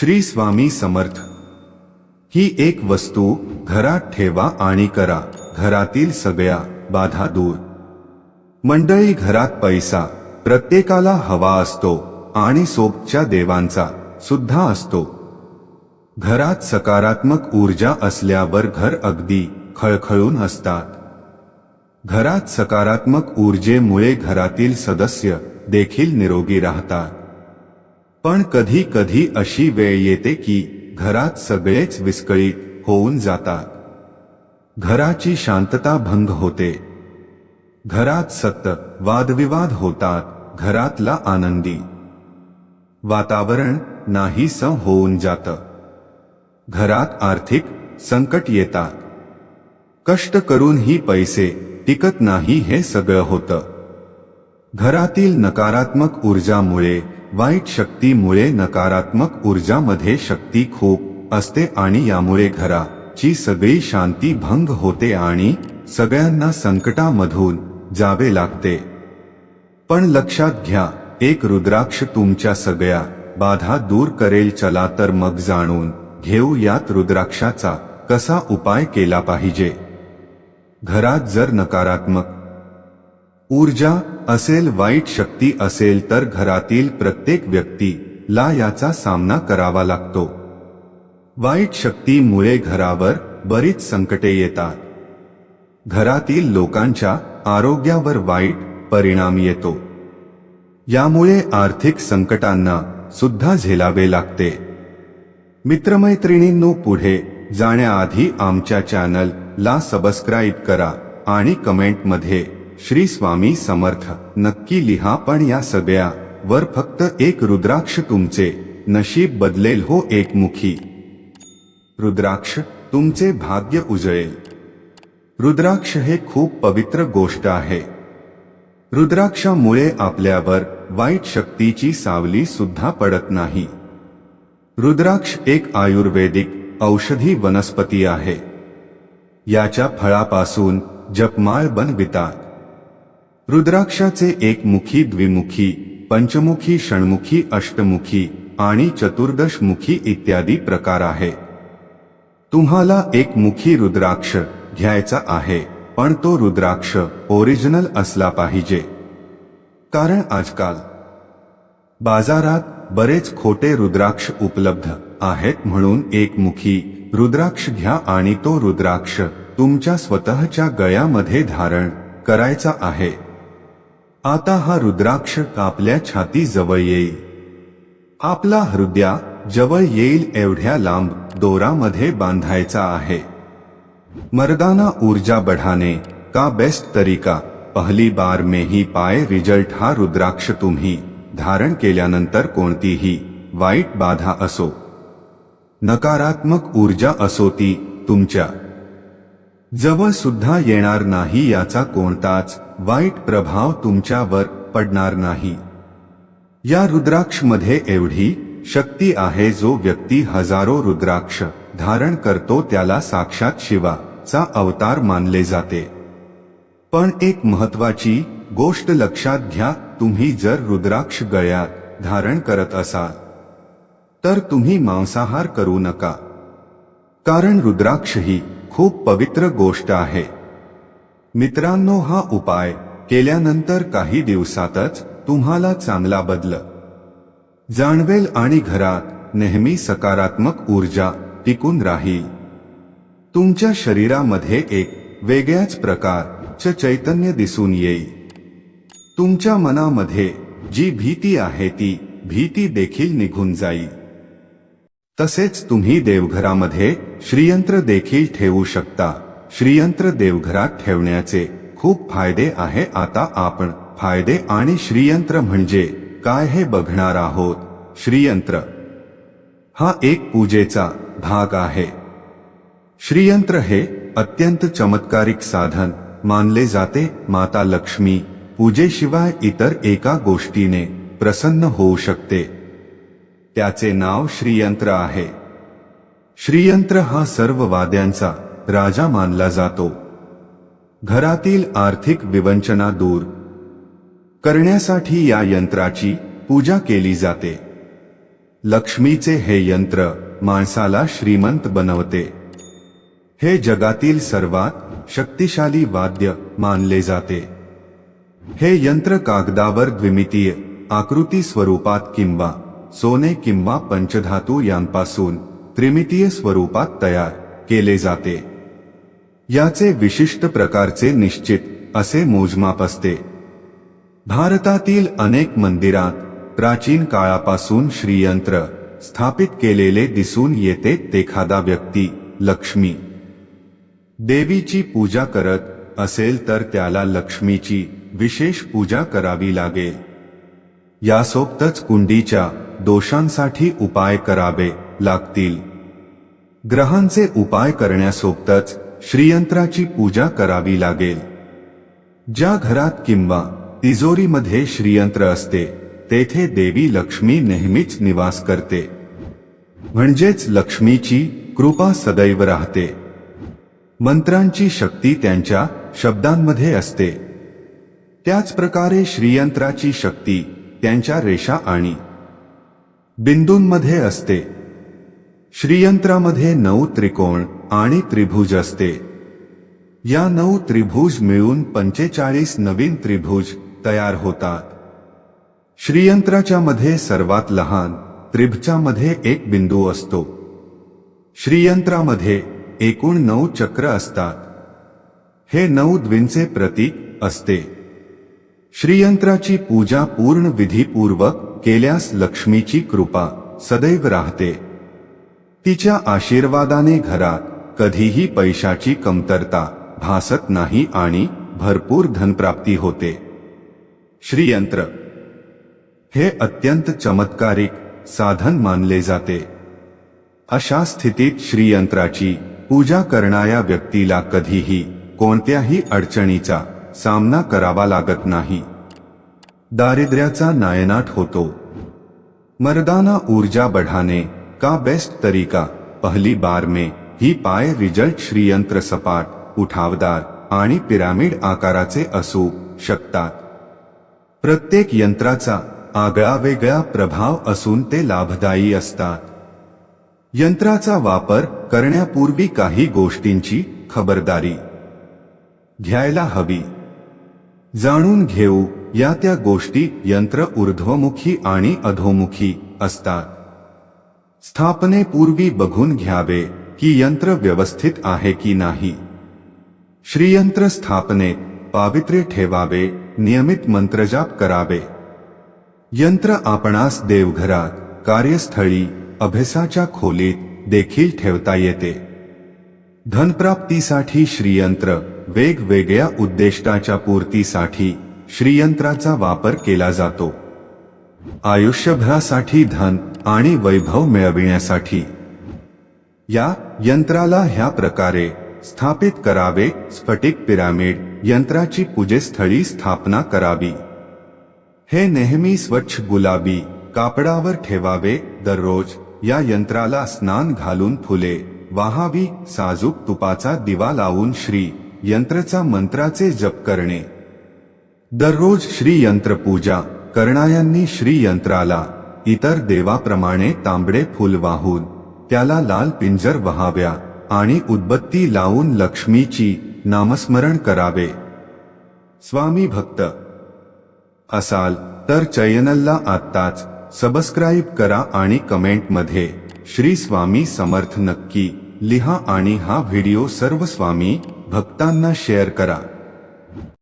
श्री स्वामी समर्थ. ही एक वस्तू घरात ठेवा आणि करा. घरातील सगळ्या बाधा दूर. मंडळी घरात पैसा प्रत्येकाला हवा असतो आणि सोपच्या देवांचा सुद्धा असतो. घरात सकारात्मक ऊर्जा असल्यावर घर अगदी खळखळून असतात. घरात सकारात्मक ऊर्जेमुळे घरातील सदस्य देखील निरोगी राहतात. पण कधी कधी अशी वेळ येते की घरात सगळेच विस्कळीत होऊन जातात. घराची शांतता भंग होते. घरात सत्त, वादविवाद होतात, घरातला आनंदी. वातावरण नाहीस होऊन जातं. घरात आर्थिक संकट येतात. कष्ट करूनही पैसे टिकत नाही हे सगळं होतं. घरातील नकारात्मक ऊर्जामुळे वाईट शक्तीमुळे नकारात्मक ऊर्जामध्ये शक्ती खूप असते आणि यामुळे घराची सगळी शांती भंग होते आणि सगळ्यांना संकटामधून जावे लागते. पण लक्षात घ्या एक रुद्राक्ष तुमच्या सगळ्या बाधा दूर करेल चला तर मग जाणून घेऊ यात रुद्राक्षाचा कसा उपाय केला पाहिजे. घरात जर नकारात्मक ऊर्जा असेल वाईट शक्ती असेल तर घरातील प्रत्येक व्यक्तीला याचा सामना करावा लागतो. वाईट शक्तीमुळे घरावर बरीच संकटे येतात. घरातील लोकांच्या आरोग्यावर वाईट परिणाम येतो. यामुळे आर्थिक संकटांना सुद्धा झेलावे लागते. मित्रमैत्रिणींनो पुढे जाण्याआधी आमच्या चॅनल ला सबस्क्राईब करा आणि कमेंटमध्ये श्री स्वामी समर्थ, नक्की लिहा पण या सगळ्या. वर फक्त एक रुद्राक्ष तुमचे. नशीब बदलेल हो एकमुखी. रुद्राक्ष, तुमचे भाग्य उजळेल. रुद्राक्ष हे खूप पवित्र गोष्ट आहे. रुद्राक्षामुळे आपल्यावर वाईट शक्तीची सावली सुद्धा पडत नाही. रुद्राक्ष एक आयुर्वेदिक, औषधी वनस्पती आहे. याच्या फळापासून जपमाळ बनवितात. रुद्राक्षाचे एकमुखी द्विमुखी पंचमुखी षण्मुखी अष्टमुखी आणि चतुर्दशमुखी इत्यादी प्रकार आहे. तुम्हाला एक मुखी रुद्राक्ष घ्यायचा आहे पण तो रुद्राक्ष ओरिजिनल असला पाहिजे. कारण आजकाल बाजारात बरेच खोटे रुद्राक्ष उपलब्ध आहेत म्हणून एक मुखी रुद्राक्ष घ्या आणि तो रुद्राक्ष तुमच्या स्वतःच्या गळ्यामध्ये धारण करायचा आहे. आता हा रुद्राक्ष आपल्या छाती जवळ येईल. आपला हृदया जवळ येईल एवढ्या लांब दोरामध्ये बांधायचा आहे. मर्दाना ऊर्जा बढ़ाने का बेस्ट तरीका पहली बार में ही पाय रिजल्ट हा रुद्राक्ष तुम्ही धारण केल्यानंतर कोणतीही वाईट बाधा असो. नकारात्मक ऊर्जा असो ती तुमच्या. जवळ सुद्धा येणार नाही याचा कोणताच वाईट प्रभाव तुमच्यावर पडणार नाही. या रुद्राक्षमध्ये एवढी शक्ती आहे जो व्यक्ती हजारो रुद्राक्ष धारण करतो त्याला साक्षात शिवाचा अवतार मानले जाते. पण एक महत्वाची गोष्ट लक्षात घ्या तुम्ही जर रुद्राक्ष गळ्यात धारण करत असाल तर तुम्ही मांसाहार करू नका. कारण रुद्राक्ष ही खूप पवित्र गोष्ट आहे. मित्रांनो हा उपाय केल्यानंतर काही दिवसातच तुम्हाला चांगला बदल. जाणवेल आणि घरात नेहमी सकारात्मक ऊर्जा टिकून राहील. तुमच्या शरीरामध्ये एक वेगळ्याच प्रकारचं चैतन्य दिसून येईल. तुमच्या मनामध्ये जी भीती आहे ती भीती देखील निघून जाईल. तसेच तुम्ही देवघरामध्ये श्रीयंत्र देखील ठेवू शकता. श्रीयंत्र देवघरात ठेवण्याचे खूप फायदे आहे. आता आपण फायदे आणि श्रीयंत्र म्हणजे काय हे बघणार आहोत. श्रीयंत्र हा एक पूजेचा भाग आहे. श्रीयंत्र हे अत्यंत चमत्कारिक साधन मानले जाते. माता लक्ष्मी पूजेशिवाय इतर एका गोष्टीने प्रसन्न होऊ शकते. त्याचे नाव श्रीयंत्र आहे. श्रीयंत्र हा सर्व वाद्यांचा राजा मानला जातो. घरातील आर्थिक विवंचना दूर करण्यासाठी या यंत्राची पूजा केली जाते. लक्ष्मीचे हे यंत्र माणसाला श्रीमंत बनवते. हे जगातील सर्वात शक्तिशाली वाद्य मानले जाते. हे यंत्र कागदावर द्विमितीय आकृती स्वरूपात किंवा सोने किंवा पंचधातू यांपासून त्रिमितीय स्वरूपात तयार केले जाते. याचे विशिष्ट प्रकारचे निश्चित असे मोजमाप असते. भारतातील अनेक मंदिरात प्राचीन काळापासून श्रीयंत्र स्थापित केलेले दिसून येते तेखादा व्यक्ती लक्ष्मी. देवीची पूजा करत असेल तर त्याला लक्ष्मीची विशेष पूजा करावी लागेल. यासोबतच कुंडीच्या दोषांसाठी उपाय करावे लागतील. ग्रहांचे उपाय करण्यासोबतच श्रीयंत्राची पूजा करावी लागेल. ज्या घरात किंवा तिजोरीमध्ये श्रीयंत्र असते तेथे देवी लक्ष्मी नेहमीच निवास करते. म्हणजेच लक्ष्मीची कृपा सदैव राहते. मंत्रांची शक्ती त्यांच्या शब्दांमध्ये असते. त्याच प्रकारे श्रीयंत्राची शक्ती त्यांच्या रेषा आणि बिंदूंमध्ये असते. श्रीयंत्रामध्ये नऊ त्रिकोण आणि त्रिभुज असते. या नऊ त्रिभुज मिळून पंचेचाळीस नवीन त्रिभुज तयार होतात. श्रीयंत्राच्या मध्ये सर्वात लहान त्रिभुजामध्ये एक बिंदू असतो. श्रीयंत्रामध्ये एकूण नऊ चक्र असतात. हे नऊ द्विंचे प्रतीक असते. श्रीयंत्राची पूजा पूर्ण विधीपूर्वक केल्यास लक्ष्मीची कृपा सदैव राहते. तिच्या आशीर्वादाने घरात कधीही पैशाची कमतरता भासत नाही आणि भरपूर धनप्राप्ती होते. श्रीयंत्र. हे अत्यंत चमत्कारिक साधन मानले जाते. अशा स्थितीत श्रीयंत्राची पूजा करणाऱ्या व्यक्तीला कधीही कोणत्याही अडचणीचा सामना करावा लागत नाही. दारिद्र्याचा नायनाट होतो. मर्दाना ऊर्जा बढ़ाने का बेस्ट तरीका। पहली बार में ही पाय रिजल्ट श्रीयंत्र सपाट उठावदार आणि पिरामिड आकाराचे असू शकतात. प्रत्येक यंत्राचा आगळा वेगळा प्रभाव असून ते लाभदायी असतात. यंत्राचा वापर करण्यापूर्वी काही गोष्टींची खबरदारी घ्यायला हवी. जाणून घेऊ या त्या गोष्टी यंत्र ऊर्ध्वमुखी आणि अधोमुखी असतात. स्थापनेपूर्वी बघून घ्यावे की यंत्र व्यवस्थित आहे की नाही. श्रीयंत्र स्थापने पावित्र्य ठेवावे, नियमित मंत्रजाप करावे. यंत्र आपणास देवघरात, कार्यस्थळी, अभ्यासाच्या खोलीत देखील ठेवता येते. धनप्राप्तीसाठी श्रीयंत्र वेगवेगळ्या उद्दिष्टाच्या पूर्तीसाठी श्रीयंत्राचा वापर केला जातो. आयुष्यभरासाठी धन आणि वैभव मिळविण्यासाठी. या यंत्राला ह्या प्रकारे स्थापित करावे स्फटिक पिरामिड यंत्राची पूजेस्थळी स्थापना करावी. हे नेहमी स्वच्छ गुलाबी कापडावर ठेवावे दररोज या यंत्राला स्नान घालून फुले वाहावी साजूक तुपाचा दिवा लावून श्री यंत्रचा मंत्राचे जप करणे. दररोज श्री यंत्र कर्णायांनी श्रीयंत्राला इतर देवाप्रमाणे तांबडे फुल वाहून त्याला लाल पिंजर वहाव्या आणि उदबत्ती लावून लक्ष्मीची नामस्मरण करावे. स्वामी भक्त! असाल तर चयनलला आत्ताच सबस्क्राईब करा आणि कमेंटमध्ये श्री स्वामी समर्थ नक्की लिहा आणि हा व्हिडिओ सर्व स्वामी भक्तांना शेअर करा.